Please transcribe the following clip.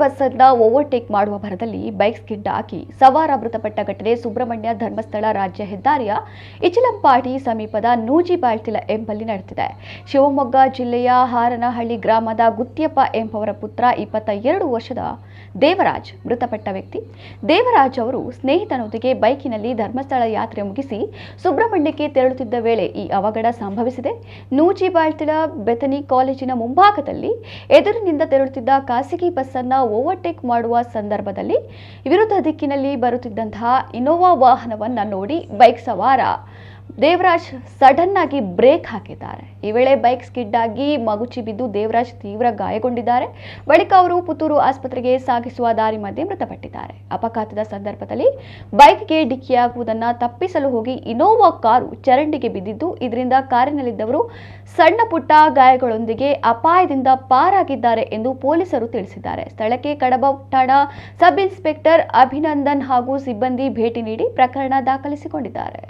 Bus ಅನ್ನ overtake ಮಾಡುವ ಭರದಲ್ಲಿ ಬೈಕ್ ಸ್ಕಿಡ್ ಹಾಕಿ ಸವಾರ ಮೃತಪಟ್ಟ ಘಟನೆ ಸುಬ್ರಹ್ಮಣ್ಯ ಧರ್ಮಸ್ಥಳ ರಾಜ್ಯ ಹೆದ್ದಾರಿಯ ಇಚಲಂಪಾಡಿ ಸಮೀಪದ ನೂಜಿಬಾಳ್ತಿಲ ಎಂಬಲ್ಲಿ ನಡೆದಿದೆ. ಶಿವಮೊಗ್ಗ ಜಿಲ್ಲೆಯ ಹಾರನಹಳ್ಳಿ ಗ್ರಾಮದ ಗುತ್ತಿಯಪ್ಪ ಎಂಬವರ ಪುತ್ರ ಇಪ್ಪತ್ತ ಎರಡು ವರ್ಷದ ದೇವರಾಜ್ ಮೃತಪಟ್ಟ ವ್ಯಕ್ತಿ. ದೇವರಾಜ್ ಅವರು ಸ್ನೇಹಿತನೊಂದಿಗೆ ಬೈಕಿನಲ್ಲಿ ಧರ್ಮಸ್ಥಳ ಯಾತ್ರೆ ಮುಗಿಸಿ ಸುಬ್ರಹ್ಮಣ್ಯಕ್ಕೆ ತೆರಳುತ್ತಿದ್ದ ವೇಳೆ ಈ ಅವಘಡ ಸಂಭವಿಸಿದೆ. ನೂಜಿಬಾಳ್ತಿಳ ಬೆತನಿ ಕಾಲೇಜಿನ ಮುಂಭಾಗದಲ್ಲಿ ಎದುರಿನಿಂದ ತೆರಳುತ್ತಿದ್ದ ಖಾಸಗಿ ಬಸ್ ಅನ್ನ ಓವರ್ಟೇಕ್ ಮಾಡುವ ಸಂದರ್ಭದಲ್ಲಿ ವಿರುದ್ಧ ದಿಕ್ಕಿನಲ್ಲಿ ಬರುತ್ತಿದ್ದಂತಹ ಇನೋವಾ ವಾಹನವನ್ನ ನೋಡಿ ಬೈಕ್ ಸವಾರ. ದೇವರಾಜ್ ಸಡನ್ ಆಗಿ ಬ್ರೇಕ್ ಹಾಕಿದ್ದಾರೆ. ಈ ವೇಳೆ ಬೈಕ್ ಸ್ಕಿಡ್ ಆಗಿ ಮಗುಚಿ ಬಿದ್ದು ದೇವರಾಜ್ ತೀವ್ರ ಗಾಯಗೊಂಡಿದ್ದಾರೆ. ಬಳಿಕ ಅವರು ಪುತ್ತೂರು ಆಸ್ಪತ್ರೆಗೆ ಸಾಗಿಸುವ ದಾರಿ ಮಧ್ಯೆ ಮೃತಪಟ್ಟಿದ್ದಾರೆ. ಅಪಘಾತದ ಸಂದರ್ಭದಲ್ಲಿ ಬೈಕ್ಗೆ ಡಿಕ್ಕಿಯಾಗುವುದನ್ನು ತಪ್ಪಿಸಲು ಹೋಗಿ ಇನೋವಾ ಕಾರು ಚರಂಡಿಗೆ ಬಿದ್ದಿದ್ದು, ಇದರಿಂದ ಕಾರಿನಲ್ಲಿದ್ದವರು ಸಣ್ಣ ಪುಟ್ಟ ಗಾಯಗಳೊಂದಿಗೆ ಅಪಾಯದಿಂದ ಪಾರಾಗಿದ್ದಾರೆ ಎಂದು ಪೊಲೀಸರು ತಿಳಿಸಿದ್ದಾರೆ. ಸ್ಥಳಕ್ಕೆ ಕಡಬ ಠಾಣಾ ಸಬ್ ಇನ್ಸ್ಪೆಕ್ಟರ್ ಅಭಿನಂದನ್ ಹಾಗೂ ಸಿಬ್ಬಂದಿ ಭೇಟಿ ನೀಡಿ ಪ್ರಕರಣ ದಾಖಲಿಸಿಕೊಂಡಿದ್ದಾರೆ.